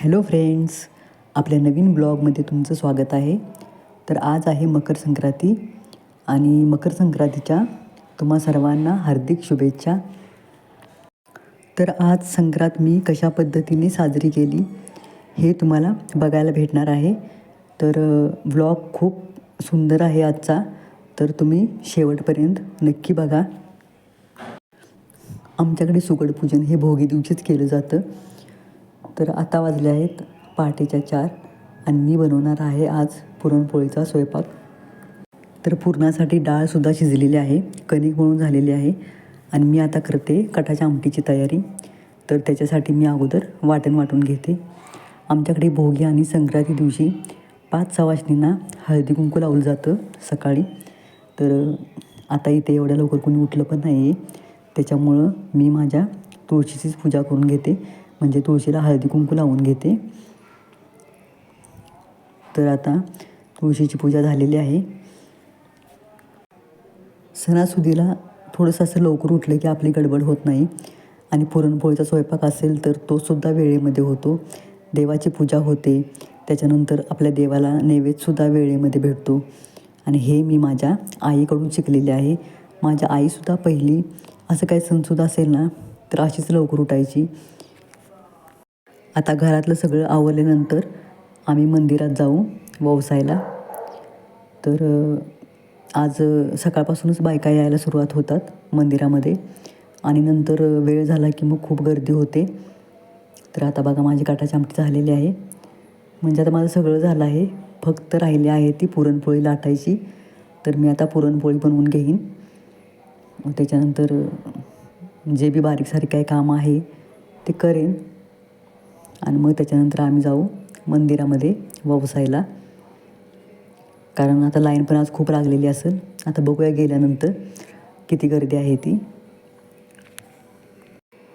Hello friends आपल्या नवीन ब्लॉगमध्ये तुमचं स्वागत आहे. तर आज आहे मकर संक्रांती आणि मकर संक्रांतीच्या तुम्हा सर्वांना हार्दिक शुभेच्छा. तर आज संक्रांत मी कशा पद्धतीने साजरी केली हे तुम्हाला बघायला भेटणार आहे. तर ब्लॉग खूप सुंदर आहे आजचा. तर तुम्ही शेवटपर्यंत नक्की बघा. आमच्याकडे सुगडपूजन हे भोगी दिवशीच केलं जातं. तर आता वाजले आहेत पहाटेच्या चार. आणि मी बनवणार आहे आज पुरणपोळीचा स्वयंपाक. तर पुरणासाठी डाळसुद्धा शिजलेली आहे कणिक म्हणून झालेली आहे. आणि मी आता करते कटाच्या आमटीची तयारी. तर त्याच्यासाठी मी अगोदर वाटण वाटून घेते. आमच्याकडे भोगी आणि संक्रांती दिवशी पाच सवाशणींना हळदी कुंकू लावलं जातं सकाळी. तर आता इथे एवढ्या लवकर कोणी उठलं पण नाही आहे त्याच्यामुळं मी माझ्या तुळशीचीच पूजा करून घेते. म्हणजे तुळशीला हळदी कुंकू लावून घेते. तर आता तुळशीची पूजा झालेली आहे. सणासुदीला थोडंसं असं लवकर उठलं की आपली गडबड होत नाही. आणि पुरणपोळीचा स्वयंपाक असेल तर तो सुद्धा वेळेमध्ये होतो. देवाची पूजा होते. त्याच्यानंतर आपल्या देवाला नैवेद्यसुद्धा वेळेमध्ये भेटतो. आणि हे मी माझ्या आईकडून शिकलेले आहे. माझ्या आईसुद्धा पहिली असं काही सणसुद्धा असेल ना तर अशीच लवकर उठायची. आता घरातलं सगळं आवरल्यानंतर आम्ही मंदिरात जाऊ ववसायला. तर आज सकाळपासूनच बायका यायला सुरुवात होतात मंदिरामध्ये. आणि नंतर वेळ झाला की मग खूप गर्दी होते. तर आता बघा माझी काटाची आमटी झालेली आहे. म्हणजे आता माझं सगळं झालं आहे. फक्त राहिली आहे ती पुरणपोळी लाटायची. तर मी आता पुरणपोळी बनवून घेईन. त्याच्यानंतर जे बी बारीक सारीक काही काम आहे ते करेन. आणि मग त्याच्यानंतर आम्ही जाऊ मंदिरामध्ये ववसायला. कारण आता लाईन पण आज खूप लागलेली असेल. आता बघूया गेल्यानंतर किती गर्दी आहे ती.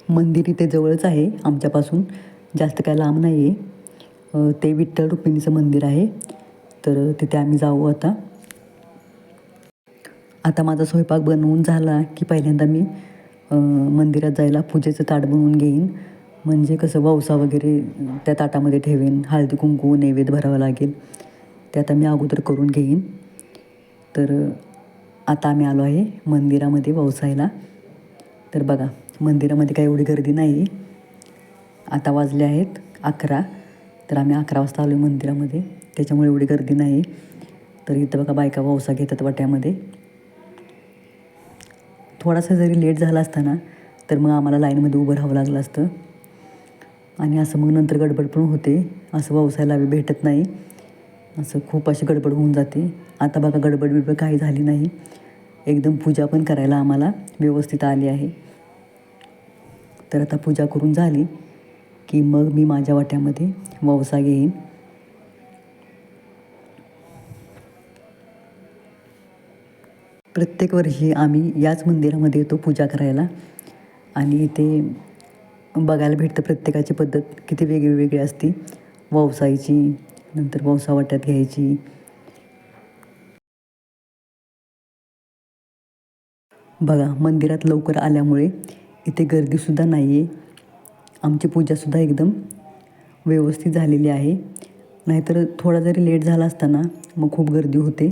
मंदिर इथे जवळच आहे आमच्यापासून. जास्त काय लांब नाही आहे ते विठ्ठल रुक्मिणीचं मंदिर आहे. तर तिथे आम्ही जाऊ आता. आता माझा स्वयंपाक बनवून झाला की पहिल्यांदा मी मंदिरात जायला पूजेचं ताट बनवून घेईन. म्हणजे कसं ववसा वगैरे त्या ताटामध्ये ठेवेन हळदी कुंकू नैवेद्य भरावं लागेल. ते आता मी अगोदर करून घेईन. तर आता आम्ही आलो आहे मंदिरामध्ये ववसायला. तर बघा मंदिरामध्ये काही एवढी गर्दी नाही. आता वाजले आहेत अकरा. तर आम्ही अकरा वाजता आलो आहे मंदिरामध्ये. त्याच्यामुळे एवढी गर्दी नाही. तर इथं बघा बायका वावसा घेतात वाट्यामध्ये. थोडासा जरी लेट झाला असता ना तर मग आम्हाला लाईनमध्ये उभं राहावं लागलं असतं. आणि असं मग नंतर गडबड पण होते. असं व्यवसायाला भेटत नाही. असं खूप अशी गडबड होऊन जाते. आता बघा गडबड बिडबड काही झाली नाही. एकदम पूजा पण करायला आम्हाला व्यवस्थित आली आहे. तर आता पूजा करून झाली की मग मी माझ्या वाट्यामध्ये ववसा घेईन. प्रत्येक वर्षी आम्ही याच मंदिरामध्ये येतो पूजा करायला. आणि इथे बघायला भेटतं प्रत्येकाची पद्धत. किती वेगळीवेगळी असते. ववसायची नंतर ववसा वाट्यात घ्यायची. बघा मंदिरात लवकर आल्यामुळे इथे गर्दीसुद्धा नाही आहे आमची पूजासुद्धा एकदम व्यवस्थित झालेली आहे. नाहीतर थोडा जरी लेट झाला असताना मग खूप गर्दी होते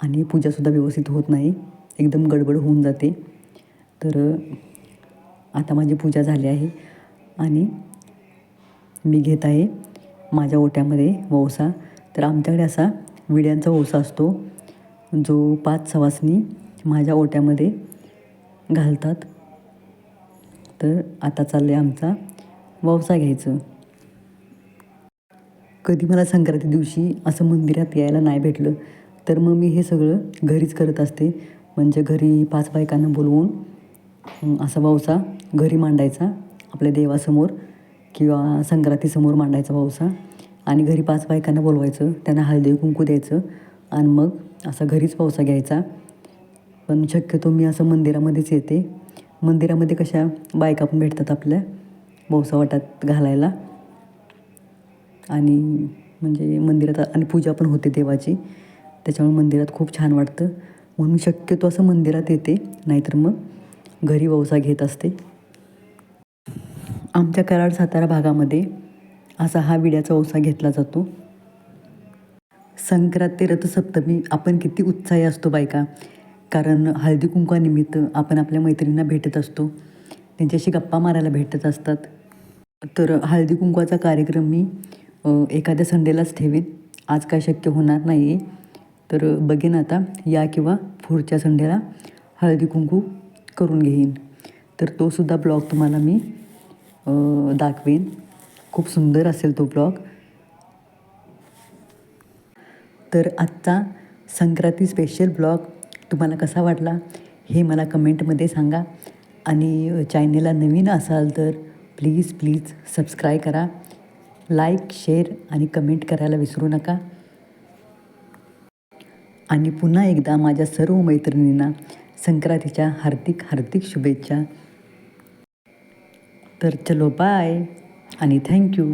आणि पूजासुद्धा व्यवस्थित होत नाही. एकदम गडबड होऊन जाते. तर आता माझी पूजा झाली आहे. आणि मी घेत आहे माझ्या ओट्यामध्ये वौसा तर आमच्याकडे असा विड्यांचा ओसा असतो जो पाच सवासनी माझ्या ओट्यामध्ये घालतात. तर आता चाललं आहे आमचा वौसा घ्यायचं. कधी मला संक्रांती दिवशी असं मंदिरात यायला नाही भेटलं तर मग मी हे सगळं घरीच करत असते. म्हणजे घरी पाच बायकांना बोलवून असा वावसा घरी मांडायचा आपल्या देवासमोर किंवा संक्रांतीसमोर मांडायचा पावसा आणि घरी पाच बायकांना बोलवायचं त्यांना हळदी कुंकू द्यायचं आणि मग असा घरीच पावसा घ्यायचा. पण शक्यतो मी असं मंदिरामध्येच येते. मंदिरामध्ये कशा बायका पण भेटतात आपल्या पावसा वाटात घालायला. आणि म्हणजे मंदिरात आणि पूजा पण होते देवाची. त्याच्यामुळे मंदिरात खूप छान वाटतं. म्हणून शक्यतो असं मंदिरात येते. नाहीतर मग घरी वौसा घेत असते. आमच्या कराड सातारा भागामध्ये असा हा विड्याचा ओसा घेतला जातो. संक्रांत ते रथसप्तमी आपण किती उत्साही असतो बायका. कारण हळदी कुंकवानिमित्त आपण आपल्या मैत्रिणींना भेटत असतो. त्यांच्याशी गप्पा मारायला भेटत असतात. तर हळदी कुंकवाचा कार्यक्रम मी एखाद्या संडेलाच ठेवीन. आज काय शक्य होणार नाही आहे तर बघेन आता या किंवा पुढच्या संडेला हळदी कुंकू करून घेईन. तर तोसुद्धा ब्लॉग तुम्हाला मी दाखवीन. खूप सुंदर असेल तो ब्लॉग तर आजचा संक्रांती स्पेशल ब्लॉग तुम्हाला कसा वाटला हे मला कमेंटमध्ये सांगा. आणि चॅनेलला नवीन असाल तर प्लीज प्लीज सबस्क्राईब करा. लाईक शेअर आणि कमेंट करायला विसरू नका. आणि पुन्हा एकदा माझ्या सर्व मैत्रिणींना संक्रांतीच्या हार्दिक हार्दिक शुभेच्छा. तर चलो बाय आणि थँक्यू